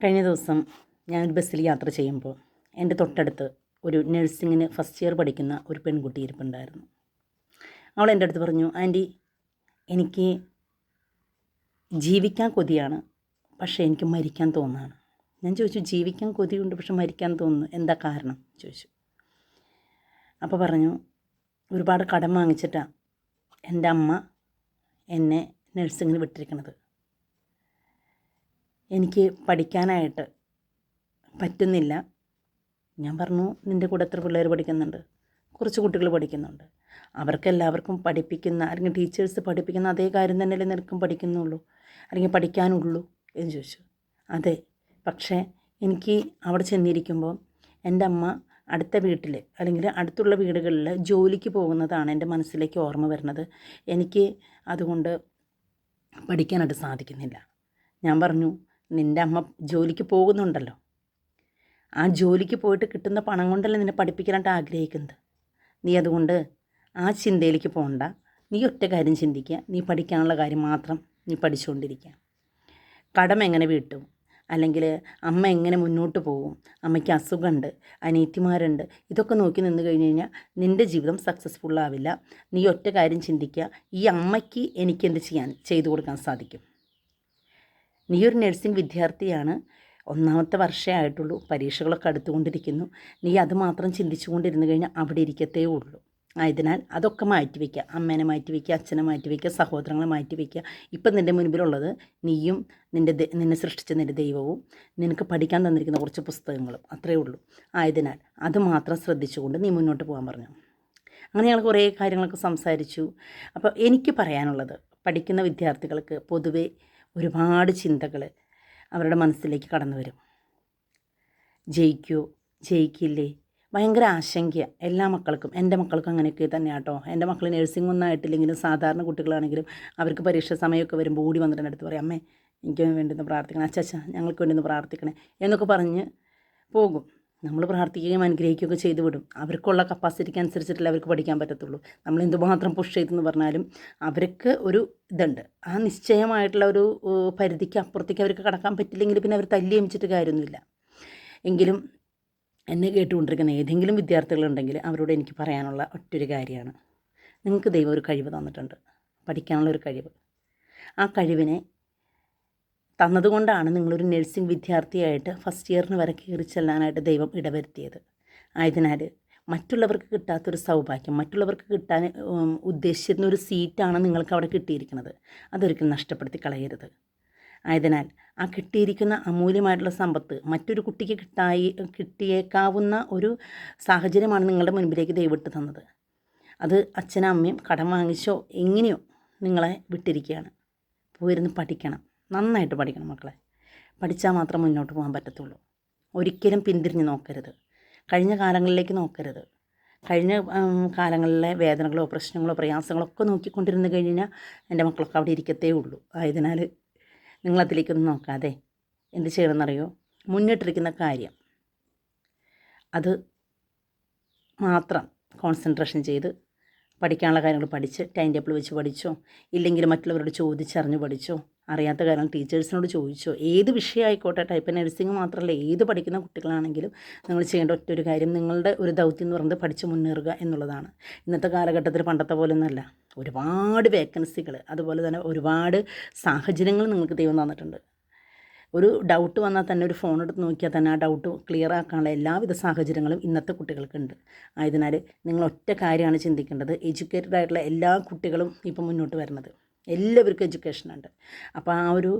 കഴിഞ്ഞ ദിവസം ഞാൻ ഒരു ബസ്സിൽ യാത്ര ചെയ്യുമ്പോൾ എന്റെ തൊട്ടടുത്ത് ഒരു നഴ്സിങ്ങിന് ഫസ്റ്റ് ഇയർ പഠിക്കുന്ന ഒരു പെൺകുട്ടി ഇരിപ്പുണ്ടായിരുന്നു. അവൾ എന്റെ അടുത്ത് പറഞ്ഞു ആന്റി എനിക്ക് ജീവിക്കാൻ കൊതിയാണ് പക്ഷേ എനിക്ക് മരിക്കാൻ തോന്നാണ്. ഞാൻ ചോദിച്ചു ജീവിക്കാൻ കൊതിയുണ്ട് പക്ഷെ മരിക്കാൻ തോന്നുന്നു എന്താ കാരണം? ചോദിച്ചു. അപ്പോൾ പറഞ്ഞു ഒരുപാട് കടം വാങ്ങിച്ചിട്ടാണ് എന്റെ അമ്മ എന്നെ നഴ്സിങ്ങിന് വിട്ടിരിക്കുന്നത് എനിക്ക് പഠിക്കാനായിട്ട് പറ്റുന്നില്ല. ഞാൻ പറഞ്ഞു നിന്റെ കൂടെ എത്ര പിള്ളേർ പഠിക്കുന്നുണ്ട്? കുറച്ച് കുട്ടികൾ പഠിക്കുന്നുണ്ട്. അവർക്കെല്ലാവർക്കും പഠിപ്പിക്കുന്ന അല്ലെങ്കിൽ ടീച്ചേഴ്സ് പഠിപ്പിക്കുന്ന അതേ കാര്യം തന്നെയല്ലേ നിനക്കും പഠിക്കുന്നുള്ളൂ? അല്ലെങ്കിൽ പഠിക്കാനുള്ളൂ? എന്ന് ചോദിച്ചു. അതെ. പക്ഷേ എനിക്ക് അവിടെ ചെന്നിരിക്കുമ്പോൾ എന്റെ അമ്മ അടുത്ത വീട്ടിൽ അല്ലെങ്കിൽ അടുത്തുള്ള വീടുകളിൽ ജോലിക്ക് പോകുന്നതാണ് എന്റെ മനസ്സിലേക്ക് ഓർമ്മ വരുന്നത്. എനിക്ക് അതുകൊണ്ട് പഠിക്കാനായിട്ട് സാധിക്കുന്നില്ല. ഞാൻ പറഞ്ഞു നിന്റെ അമ്മ ജോലിക്ക് പോകുന്നുണ്ടല്ലോ. ആ ജോലിക്ക് പോയിട്ട് കിട്ടുന്ന പണം കൊണ്ടല്ലേ നിന്നെ പഠിപ്പിക്കാനായിട്ട് ആഗ്രഹിക്കുന്നത്. നീ അതുകൊണ്ട് ആ ചിന്തയിലേക്ക് പോകണ്ട നീ ഒറ്റ കാര്യം ചിന്തിക്കുക. നീ പഠിക്കാനുള്ള കാര്യം മാത്രം നീ പഠിച്ചുകൊണ്ടിരിക്കുക. കടം എങ്ങനെ വീട്ടും? അല്ലെങ്കിൽ അമ്മ എങ്ങനെ മുന്നോട്ട് പോകും? അമ്മയ്ക്ക് അസുഖമുണ്ട് അനീത്തിമാരുണ്ട് ഇതൊക്കെ നോക്കി നിന്ന് കഴിഞ്ഞ് കഴിഞ്ഞാൽ നിന്റെ ജീവിതം സക്സസ്ഫുൾ ആവില്ല. നീ ഒറ്റ കാര്യം ചിന്തിക്കുക. ഈ അമ്മയ്ക്ക് എനിക്കെന്ത് ചെയ്യാൻ ചെയ്തു കൊടുക്കാൻ സാധിക്കും? നീ ഒരു നഴ്സിംഗ് വിദ്യാർത്ഥിയാണ്. ഒന്നാമത്തെ വർഷമേ ആയിട്ടുള്ളൂ. പരീക്ഷകളൊക്കെ അടുത്തുകൊണ്ടിരിക്കുന്നു. നീ അത് മാത്രം ചിന്തിച്ചുകൊണ്ടിരുന്നു കഴിഞ്ഞാൽ അവിടെ ഇരിക്കത്തേ ഉള്ളൂ. ആയതിനാൽ അതൊക്കെ മാറ്റിവെക്കുക അമ്മേനെ മാറ്റിവെക്കുക അച്ഛനെ മാറ്റിവെക്കുക സഹോദരങ്ങളെ മാറ്റിവെക്കുക ഇപ്പം നിന്റെ മുൻപിലുള്ളത് നീയും നിന്റെ നിന്നെ സൃഷ്ടിച്ച നിന്റെ ദൈവവും നിനക്ക് പഠിക്കാൻ തന്നിരിക്കുന്ന കുറച്ച് പുസ്തകങ്ങളും അത്രയേ ഉള്ളൂ. ആയതിനാൽ അത് മാത്രം ശ്രദ്ധിച്ചുകൊണ്ട് നീ മുന്നോട്ട് പോകാൻ പറഞ്ഞു. അങ്ങനെ ഞങ്ങൾ കുറേ കാര്യങ്ങളൊക്കെ സംസാരിച്ചു. അപ്പോൾ എനിക്ക് പറയാനുള്ളത് പഠിക്കുന്ന വിദ്യാർത്ഥികൾക്ക് പൊതുവേ ഒരുപാട് ചിന്തകൾ അവരുടെ മനസ്സിലേക്ക് കടന്നു വരും. ജയിക്കോ ജയിക്കില്ലേ? ഭയങ്കര ആശങ്ക. എല്ലാ മക്കൾക്കും എന്റെ മക്കൾക്കും അങ്ങനെയൊക്കെ തന്നെ കേട്ടോ എന്റെ മക്കൾ നഴ്സിംഗ് ഒന്നും ആയിട്ടില്ലെങ്കിലും സാധാരണ കുട്ടികളാണെങ്കിലും അവർക്ക് പരീക്ഷ സമയമൊക്കെ വരുമ്പോൾ ഓടി വന്നിട്ട് അടുത്ത് പറയും അമ്മേ എനിക്ക് വേണ്ടി ഒന്ന് പ്രാർത്ഥിക്കണം. അച്ഛാ ഞങ്ങൾക്ക് വേണ്ടി ഒന്ന് പ്രാർത്ഥിക്കണേ എന്നൊക്കെ പറഞ്ഞ് പോകും. നമ്മൾ പ്രാർത്ഥിക്കുകയും അനുഗ്രഹിക്കുകയൊക്കെ ചെയ്തു വിടും. അവർക്കുള്ള കപ്പാസിറ്റിക്ക് അനുസരിച്ചിട്ടല്ലേ അവർക്ക് പഠിക്കാൻ പറ്റത്തുള്ളൂ. നമ്മൾ എന്തുമാത്രം പുഷ് ചെയ്തെന്ന് പറഞ്ഞാലും അവർക്ക് ഒരു ഇതുണ്ട്. ആ നിശ്ചയമായിട്ടുള്ള ഒരു പരിധിക്ക് അപ്പുറത്തേക്ക് അവർക്ക് കടക്കാൻ പറ്റില്ലെങ്കിൽ പിന്നെ അവർ തല്ലി അമിച്ചിട്ട് കാര്യമൊന്നുമില്ല. എങ്കിലും എന്നെ കേട്ടുകൊണ്ടിരിക്കുന്ന ഏതെങ്കിലും വിദ്യാർത്ഥികളുണ്ടെങ്കിൽ അവരോട് എനിക്ക് പറയാനുള്ള ഒറ്റൊരു കാര്യമാണ്. നിങ്ങൾക്ക് ദൈവം ഒരു കഴിവ് തന്നിട്ടുണ്ട്. പഠിക്കാനുള്ള ഒരു കഴിവ്. ആ കഴിവിനെ തന്നതുകൊണ്ടാണ് നിങ്ങളൊരു നഴ്സിംഗ് വിദ്യാർത്ഥിയായിട്ട് ഫസ്റ്റ് ഇയറിന് വരെ കയറി ചെല്ലാനായിട്ട് ദൈവം ഇടവരുത്തിയത്. ആയതിനാൽ മറ്റുള്ളവർക്ക് കിട്ടാത്തൊരു സൗഭാഗ്യം മറ്റുള്ളവർക്ക് കിട്ടാൻ ഉദ്ദേശിച്ചിരുന്ന ഒരു സീറ്റാണ് നിങ്ങൾക്ക് അവിടെ കിട്ടിയിരിക്കുന്നത്. അതൊരിക്കലും നഷ്ടപ്പെടുത്തി കളയരുത്. ആയതിനാൽ ആ കിട്ടിയിരിക്കുന്ന അമൂല്യമായിട്ടുള്ള സമ്പത്ത് മറ്റൊരു കുട്ടിക്ക് കിട്ടായി കിട്ടിയേക്കാവുന്ന ഒരു സാഹചര്യമാണ് നിങ്ങളുടെ മുൻപിലേക്ക് ദൈവിട്ട് തന്നത്. അത് അച്ഛനും അമ്മയും കടം വാങ്ങിച്ചോ എങ്ങനെയോ നിങ്ങളെ വിട്ടിരിക്കുകയാണ്. പോയിരുന്ന് പഠിക്കണം. നന്നായിട്ട് പഠിക്കണം മക്കളെ. പഠിച്ചാൽ മാത്രം മുന്നോട്ട് പോകാൻ പറ്റത്തുള്ളൂ. ഒരിക്കലും പിന്തിരിഞ്ഞ് നോക്കരുത്. കഴിഞ്ഞ കാലങ്ങളിലേക്ക് നോക്കരുത്. കഴിഞ്ഞ കാലങ്ങളിലെ വേദനകളോ പ്രശ്നങ്ങളോ പ്രയാസങ്ങളോ ഒക്കെ നോക്കിക്കൊണ്ടിരുന്ന് കഴിഞ്ഞാൽ എന്റെ മക്കളൊക്കെ അവിടെ ഇരിക്കത്തേ ഉള്ളൂ. ആയതിനാൽ നിങ്ങളതിലേക്കൊന്നും നോക്കാതെ എന്ത് ചെയ്യണമെന്നറിയോ? മുന്നിട്ടിരിക്കുന്ന കാര്യം. അത് മാത്രം കോൺസെൻട്രേഷൻ ചെയ്ത് പഠിക്കാനുള്ള കാര്യങ്ങൾ പഠിച്ച് ടൈം ടേബിൾ വെച്ച് പഠിച്ചോ ഇല്ലെങ്കിൽ മറ്റുള്ളവരോട് ചോദിച്ചറിഞ്ഞ് പഠിച്ചോ അറിയാത്ത കാരണം ടീച്ചേഴ്സിനോട് ചോദിച്ചോ. ഏത് വിഷയമായിക്കോട്ടെ ടൈപ്പ് നഴ്സിംഗ് മാത്രമല്ല ഏത് പഠിക്കുന്ന കുട്ടികളാണെങ്കിലും നിങ്ങൾ ചെയ്യേണ്ട ഒറ്റ ഒരു കാര്യം നിങ്ങളുടെ ഒരു ദൗത്യം എന്ന് പറയുന്നത് പഠിച്ച് മുന്നേറുക എന്നുള്ളതാണ്. ഇന്നത്തെ കാലഘട്ടത്തിൽ പണ്ടത്തെ പോലെ ഒന്നല്ല ഒരുപാട് വേക്കൻസികൾ അതുപോലെ തന്നെ ഒരുപാട് സാഹചര്യങ്ങൾ നിങ്ങൾക്ക് ദൈവം തന്നിട്ടുണ്ട്. ഒരു ഡൗട്ട് വന്നാൽ തന്നെ ഒരു ഫോൺ എടുത്ത് നോക്കിയാൽ തന്നെ ആ ഡൗട്ട് ക്ലിയർ ആക്കാനുള്ള എല്ലാവിധ സാഹചര്യങ്ങളും ഇന്നത്തെ കുട്ടികൾക്കുണ്ട്. ആയതിനാൽ നിങ്ങൾ ഒറ്റ കാര്യമാണ് ചിന്തിക്കേണ്ടത് എഡ്യൂക്കേറ്റഡ് ആയിട്ടുള്ള എല്ലാ കുട്ടികളും ഇപ്പം മുന്നോട്ട് വരുന്നത്. എല്ലാവർക്കും എഡ്യൂക്കേഷൻ ഉണ്ട്. അപ്പോൾ ആ ഒരു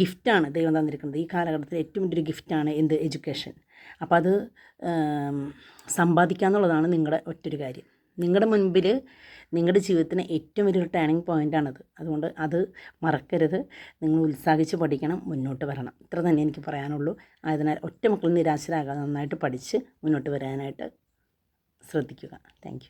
ഗിഫ്റ്റാണ് ദൈവം തന്നിരിക്കുന്നത്. ഈ കാലഘട്ടത്തിൽ ഏറ്റവും വലിയൊരു ഗിഫ്റ്റാണ് എന്ത്? എഡ്യൂക്കേഷൻ അപ്പോൾ അത് സമ്പാദിക്കുക എന്നുള്ളതാണ് നിങ്ങളുടെ ഒറ്റൊരു കാര്യം. നിങ്ങളുടെ മുൻപിൽ നിങ്ങളുടെ ജീവിതത്തിന് ഏറ്റവും വലിയൊരു ടേണിംഗ് പോയിന്റാണത് അതുകൊണ്ട് അത് മറക്കരുത്. നിങ്ങൾ ഉത്സാഹിച്ച് പഠിക്കണം മുന്നോട്ട് വരണം. ഇത്ര തന്നെ എനിക്ക് പറയാനുള്ളൂ. ആയതിനാൽ ഒറ്റ മക്കൾ നിരാശരാകാതെ നന്നായിട്ട് പഠിച്ച് മുന്നോട്ട് വരാനായിട്ട് ശ്രദ്ധിക്കുക. താങ്ക്